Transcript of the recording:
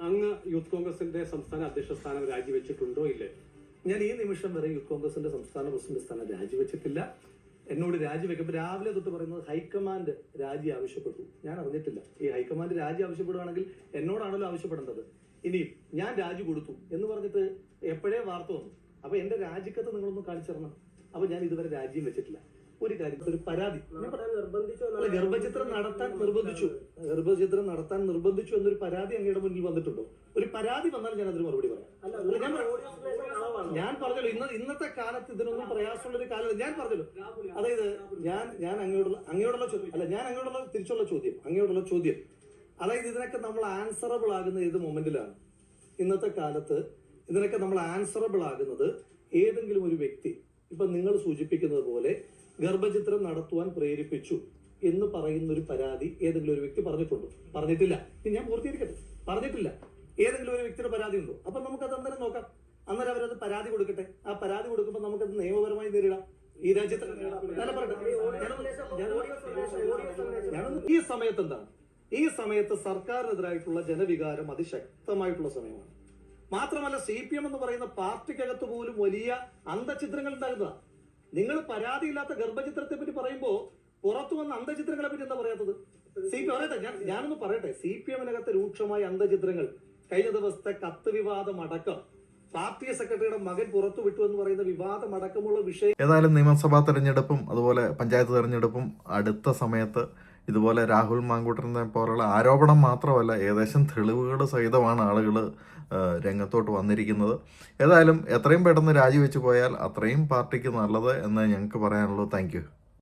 അങ്ങ് യൂത്ത് കോൺഗ്രസിന്റെ സംസ്ഥാന അധ്യക്ഷ സ്ഥാനം രാജിവെച്ചിട്ടുണ്ടോ ഇല്ലേ? ഞാൻ ഈ നിമിഷം വരെ യൂത്ത് കോൺഗ്രസിന്റെ സംസ്ഥാന പ്രസിഡന്റ് സ്ഥാനം രാജിവെച്ചിട്ടില്ല. എന്നോട് രാജിവെക്കുമ്പോൾ രാവിലെ തൊട്ട് പറയുന്നത് ഹൈക്കമാൻഡ് രാജി ആവശ്യപ്പെട്ടു. ഞാൻ അറിഞ്ഞിട്ടില്ല. ഈ ഹൈക്കമാൻഡ് രാജി ആവശ്യപ്പെടുകയാണെങ്കിൽ എന്നോടാണല്ലോ ആവശ്യപ്പെടേണ്ടത്. ഇനിയും ഞാൻ രാജി കൊടുത്തു എന്ന് പറഞ്ഞിട്ട് എപ്പോഴേ വാർത്ത വന്നു? അപ്പൊ എന്റെ രാജിക്കത്ത് നിങ്ങളൊന്ന് കാണിച്ചു തരണം അപ്പൊ ഞാൻ ഇതുവരെ രാജ്യം വെച്ചിട്ടില്ല. ഒരു കാര്യം ഒരു പരാതി. നിർബന്ധിച്ചു അല്ല, ഗർഭചിത്രം നടത്താൻ നിർബന്ധിച്ചു. ഗർഭചിത്രം നടത്താൻ നിർബന്ധിച്ചു എന്നൊരു പരാതി അങ്ങയുടെ മുന്നിൽ വന്നിട്ടുണ്ടോ? ഒരു പരാതി വന്നാൽ ഞാൻ അതിന് മറുപടി പറയാം. ഞാൻ പറ- ഞാൻ പറഞ്ഞല്ലോ ഇന്ന് ഇന്നത്തെ കാലത്ത് ഇതിനൊന്നും പ്രയാസമുള്ള ഒരു കാലം ഞാൻ പറഞ്ഞല്ലോ. അതായത് ഞാൻ ഞാൻ അങ്ങയോടുള്ള അങ്ങയോടുള്ള ചോദ്യം അല്ല ഞാൻ അങ്ങയോടുള്ള തിരിച്ചുള്ള ചോദ്യം. അങ്ങയോടുള്ള ചോദ്യം. അതായത് ഇതിനൊക്കെ നമ്മൾ ആൻസറബിൾ ആകുന്ന ഏത് മൊമെന്റിലാണ്? ഇന്നത്തെ കാലത്ത് ഇതിനൊക്കെ നമ്മൾ ആൻസറബിൾ ആകുന്നത് ഏതെങ്കിലും ഒരു വ്യക്തി ഇപ്പൊ നിങ്ങൾ സൂചിപ്പിക്കുന്നത് പോലെ ഗർഭചിത്രം നടത്തുവാൻ പ്രേരിപ്പിച്ചു എന്ന് പറയുന്ന ഒരു പരാതി ഏതെങ്കിലും ഒരു വ്യക്തി പറഞ്ഞിട്ടുണ്ടോ? പറഞ്ഞിട്ടില്ല. ഞാൻ പൂർത്തീകരിക്കട്ടെ. പറഞ്ഞിട്ടില്ല. ഏതെങ്കിലും ഒരു വ്യക്തിയുടെ പരാതി ഉണ്ടോ? അപ്പൊ നമുക്കത് അന്നേരം നോക്കാം. അന്നേരം അവരത് പരാതി കൊടുക്കട്ടെ. ആ പരാതി കൊടുക്കുമ്പോൾ അത് നിയമപരമായി നേരിടാം. ഈ രാജ്യത്ത് ഈ സമയത്ത് എന്താണ്? ഈ സമയത്ത് സർക്കാരിനെതിരായിട്ടുള്ള ജനവികാരം അതിശക്തമായിട്ടുള്ള സമയമാണ്. മാത്രമല്ല സി പി എം എന്ന് പറയുന്ന പാർട്ടിക്കകത്ത് പോലും വലിയ അന്തചിത്രങ്ങൾ ഉണ്ടാകുന്നതാണ് നിങ്ങൾ പരാതിയില്ലാത്ത ഗർഭചിത്രത്തെ പറ്റി പറയുമ്പോൾ പുറത്തു വന്ന അന്തചിത്രങ്ങളെ പറ്റി എന്താ പറയാത്തത്? സി പി പറയട്ടെ ഞാൻ ഞാനൊന്ന് പറയട്ടെ. സി പി എമ്മിനകത്ത് രൂക്ഷമായ അന്തചിത്രങ്ങൾ കഴിഞ്ഞ ദിവസത്തെ കത്ത് വിവാദം അടക്കം. പാർട്ടി സെക്രട്ടറിയുടെ മകൻ പുറത്തു വിട്ടു എന്ന് പറയുന്ന വിവാദം അടക്കമുള്ള വിഷയം ഏതായാലും നിയമസഭാ തെരഞ്ഞെടുപ്പും അതുപോലെ പഞ്ചായത്ത് തെരഞ്ഞെടുപ്പും അടുത്ത സമയത്ത് ഇതുപോലെ രാഹുൽ മാങ്കൂട്ടറിനെ പോലുള്ള ആരോപണം മാത്രമല്ല ഏകദേശം തെളിവുകൾ സഹിതമാണ് ആളുകൾ രംഗത്തോട്ട് വന്നിരിക്കുന്നത്. ഏതായാലും എത്രയും പെട്ടെന്ന് രാജിവെച്ച് പോയാൽ അത്രയും പാർട്ടിക്ക് നല്ലത് എന്ന് ഞങ്ങൾക്ക് പറയാനുള്ളൂ താങ്ക്